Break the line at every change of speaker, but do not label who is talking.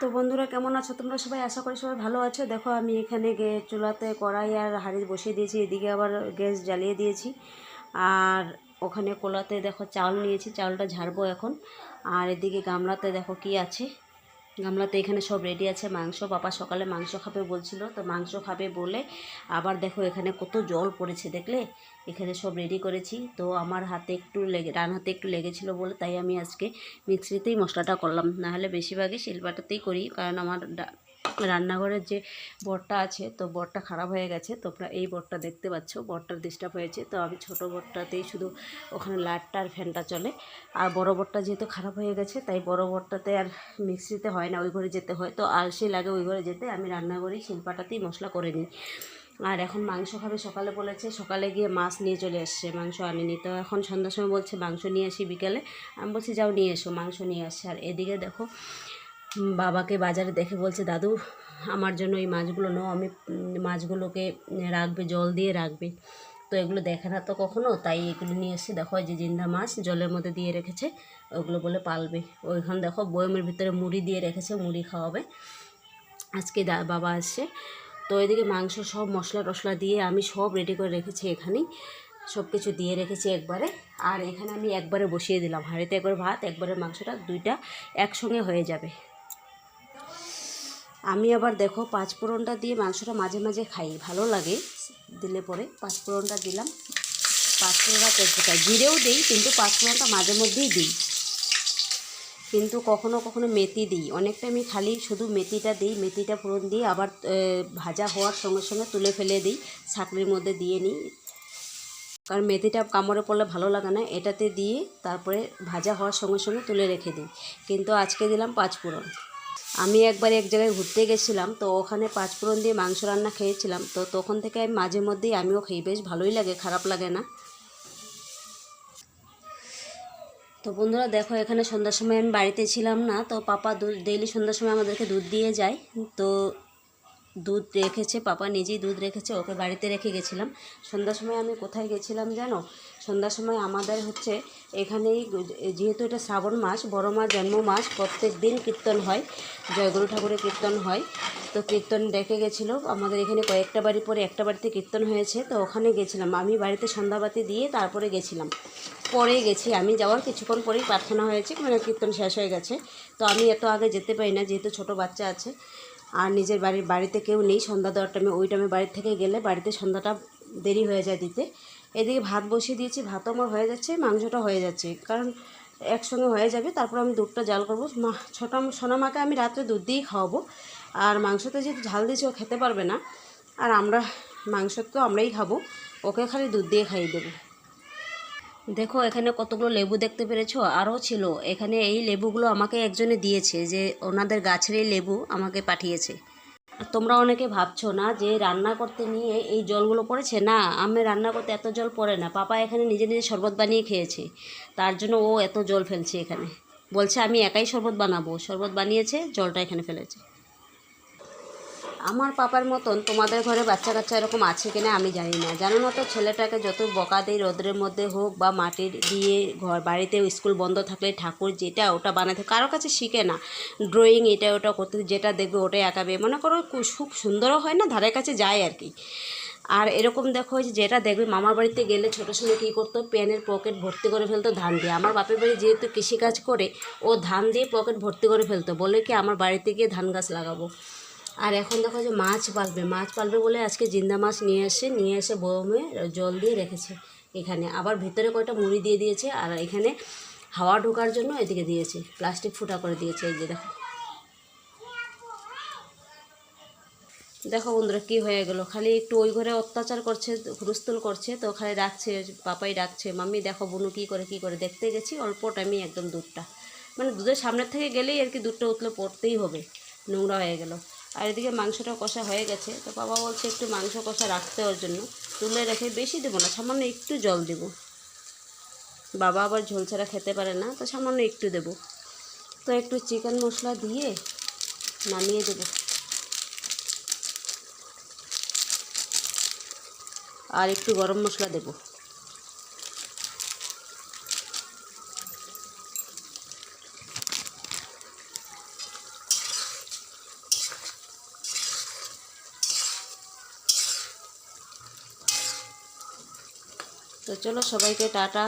তো বন্ধুরা কেমন আছো? তোমরা সবাই আশা করি সবাই ভালো আছো। দেখো, আমি এখানে চুলাতে কড়াই আর হাঁড়ি বসিয়ে দিয়েছি। এদিকে আবার গ্যাস জ্বালিয়ে দিয়েছি। আর ওখানে কোলাতে দেখো চাল নিয়েছি। চালটা ঝাড়বো এখন। আর এদিকে গামলাতে দেখো কি আছে। গামলাতে এখানে সব রেডি আছে, মাংস। বাবা সকালে মাংস খাবে বলছিল, তো মাংস খাবে বলে আবার দেখো এখানে কত জল পড়েছে, দেখলে? এখানে সব রেডি করেছি। তো আমার হাতে একটু লেগে, ডান হাতে একটু লেগেছিলো বলে তাই আমি আজকে মিক্সিতেই মশলাটা করলাম। নাহলে বেশিরভাগই শিলপাটাতেই করি, কারণ আমার রান্নাঘরের যে বরটা আছে, তো বরটা খারাপ হয়ে গেছে। তোমরা এই বরটা দেখতে পাচ্ছ, বরটার ডিস্টার্ব হয়েছে। তো আমি ছোট বরটাতেই শুধু ওখানে লাইটটা আর ফ্যানটা চলে। আর বড় বরটা যেহেতু খারাপ হয়ে গেছে, তাই বড় বরটাতে আর মিক্সিতে হয় না, ওই ঘরে যেতে হয়। তো আলসি লাগে ওই ঘরে যেতে, আমি রান্নাঘরেই শিলপাটাতেই মশলা করে নিই। আর এখন মাংস খাবে সকালে বলেছে, সকালে গিয়ে মাছ নিয়ে চলে এসছে মাংস আনেনি। তো এখন সন্ধ্যার সময় বলছে, মাংস নিয়ে আসি বিকেলে। আমি বলছি, যাও নিয়ে এসো, মাংস নিয়ে আসছে। আর এদিকে দেখো বাবাকে বাজারে দেখে বলছে, দাদু, আমার জন্য এই মাছগুলো নাও, আমি মাছগুলোকে রাখবে, জল দিয়ে রাখবে। তো এগুলো দেখে না তো কখনো, তাই এগুলো নিয়ে এসে দেখো যে জিন্দা মাছ জলের মধ্যে দিয়ে রেখেছে, ওগুলো বলে পালবে। ওইখানে দেখো, বয়মের ভিতরে মুড়ি দিয়ে রেখেছে, মুড়ি খাওয়াবে। আজকে দা, বাবা আসছে। তো এদিকে মাংস সব মশলা টশলা দিয়ে আমি সব রেডি করে রেখেছি এখানেই। সব কিছু দিয়ে রেখেছি একবারে। আর এখানে আমি একবারে বসিয়ে দিলাম। হাঁড়িতে একবার ভাত, একবারে মাংসটা, দুইটা একসঙ্গে হয়ে যাবে। আমি আবার দেখো পাঁচ ফোড়নটা দিয়ে মাংসটা মাঝে মাঝে খাই, ভালো লাগে। দিলে পরে পাঁচ ফোড়নটা দিলাম। পাঁচ ফোড়নটা তেজপাতা জিরেও দিই, কিন্তু পাঁচ ফোড়নটা মাঝে মধ্যেই দিই। কিন্তু কখনো কখনো মেথি দিই। অনেকটা আমি খালি শুধু মেথিটা দিই, মেথিটা ফোড়ন দিয়ে আবার ভাজা হওয়ার সঙ্গে সঙ্গে তুলে ফেলে দিই ছাকনির মধ্যে দিয়ে নিই। কারণ মেথিটা কামড়ে পড়লে ভালো লাগে না। এটাতে দিয়ে তারপরে ভাজা হওয়ার সঙ্গে সঙ্গে তুলে রেখে দিই। কিন্তু আজকে দিলাম পাঁচ ফোড়ন। আমি একবার এক জায়গায় ঘুরতে গেছিলাম, তো ওখানে পাঁচ ফোড়ন দিয়ে মাংস রান্না খেয়েছিলাম, তো তখন থেকে আমি মাঝে মধ্যেই আমিও খেয়ে বেশ ভালোই লাগে, খারাপ লাগে না। তো বন্ধুরা দেখো, এখানে সন্ধ্যার সময় আমি বাড়িতে ছিলাম না, তো পাপা দুধ ডেইলি সন্ধ্যার সময় আমাদেরকে দুধ দিয়ে যায়, তো দুধ রেখেছে, পাপা নিজেই দুধ রেখেছে, ওকে বাড়িতে রেখে গেছিলাম। সন্ধ্যার সময় আমি কোথায় গেছিলাম জানো? সন্ধ্যার সময় আমাদের হচ্ছে এখানেই যেহেতু এটা শ্রাবণ মাস, বড় মাস, জন্ম মাস, প্রত্যেক দিন কীর্তন হয়, জয়গুরু ঠাকুরের কীর্তন হয়। তো কীর্তন দেখে গেছিল, আমাদের এখানে কয়েকটা বাড়ি পরে একটা বাড়িতে কীর্তন হয়েছে, তো ওখানে গেছিলাম। আমি বাড়িতে সন্ধ্যাবাতি দিয়ে তারপরে গেছিলাম। পরে গেছি, আমি যাওয়ার কিছুক্ষণ পরেই প্রার্থনা হয়েছে মানে কীর্তন শেষ হয়ে গেছে। তো আমি এত আগে যেতে পারি না, যেহেতু ছোট বাচ্চা আছে। আর নিজের বাড়ির, বাড়িতে কেউ নেই, সন্ধ্যা দেওয়ার টাইমে ওই টাইমে বাড়ি থেকে গেলে বাড়িতে সন্ধ্যাটা দেরি হয়ে যায় দিতে। এদিকে ভাত বসিয়ে দিয়েছি, ভাতও আমার হয়ে যাচ্ছে মাংসটা হয়ে যাচ্ছে। কারণ একসঙ্গে হয়ে যাবে, তারপর আমি দুধটা জাল করব। মা, ছোটা সোনা মাকে আমি রাত্রে দুধ দিয়েই খাওয়াবো। আর মাংসতে যেহেতু ঝাল দিয়েছি, ও খেতে পারবে না। আর আমরা, মাংস তো আমরাই খাব ওকে খালি দুধ দিয়ে খাইয়ে দেবো। দেখো, এখানে কতগুলো লেবু দেখতে পেরেছ? আরও ছিল। এখানে এই লেবুগুলো আমাকে একজনে দিয়েছে যে ওনাদের গাছের এই লেবু আমাকে পাঠিয়েছে। তোমরা অনেকে ভাবছ, না, যে রান্না করতে নিয়ে এই জলগুলো পড়েছে? না আমি রান্না করতে এত জল পড়ে না। পাপা এখানে নিজে নিজে শরবত বানিয়ে খেয়েছে। তার জন্য ও এত জল ফেলছে এখানে। বলছে, আমি একাই শরবত বানাবো। শরবত বানিয়েছে, জলটা এখানে ফেলেছে। আমার পাপার মতন তোমাদের ঘরে বাচ্চা কাচ্চা এরকম আছে কিনা আমি জানি না। জানো না তো, ছেলেটাকে যত বকা দেয় রোদ্রের মধ্যে হোক বা মাটির দিয়ে ঘর, বাড়িতে স্কুল বন্ধ থাকলে ঠাকুর যেটা ওটা বানাতে কারও কাছে শিখে না। ড্রয়িং এটা ওটা করতে, যেটা দেখবে ওটাই আঁকাবে মনে করো খুব সুন্দরও হয় না, ধারে কাছে যায় আর কি। আর এরকম দেখো যে যেটা দেখবে, মামার বাড়িতে গেলে ছোটো সময় কী করতো, পেনের পকেট ভর্তি করে ফেলতো ধান দিয়ে। আমার বাপের বাড়ি যেহেতু কৃষিকাজ করে, ও ধান দিয়ে পকেট ভর্তি করে ফেলতো, বলে কি আমার বাড়িতে গিয়ে ধান গাছ লাগাবো? আর এখন দেখো যে মাছ পালবে। মাছ পালবে বলে আজকে জিন্দা মাছ নিয়ে এসে নিয়ে এসে বয়মে জল দিয়ে রেখেছে এখানে। আবার ভিতরে কয়টা মুড়ি দিয়ে দিয়েছে আর এখানে হাওয়া ঢোকার জন্য এদিকে দিয়েছে, প্লাস্টিক ফুটা করে দিয়েছে এই যে দেখো। দেখো বন্ধুরা কী হয়ে গেল, খালি একটু ওই ঘরে অত্যাচার করছে হুরুস্তুল করছে, তো খালি ডাকছে পাপাই ডাকছে মাম্মি, দেখো বুনু কী করে কী করে। দেখতে গেছি, অল্প টাইমে একদম দুধটা। মানে দুধের সামনের থেকে গেলেই আর কি দুধটা উতলে পড়তেই হবে। নোংরা হয়ে গেল। আর এদিকে মাংসটা কষা হয়ে গেছে। তো বাবা বলছে একটু মাংস কষা রাখতে ওর জন্য। তুলে রেখে বেশি দেবো না, সামান্য একটু জল দেবো। বাবা আবার ঝোল ছাড়া খেতে পারে না, তো সামান্য একটু দেবো। তো একটু চিকেন মশলা দিয়ে নামিয়ে দেবো। আর একটু গরম মশলা দেবো। তো চলো সবাইকে টাটা।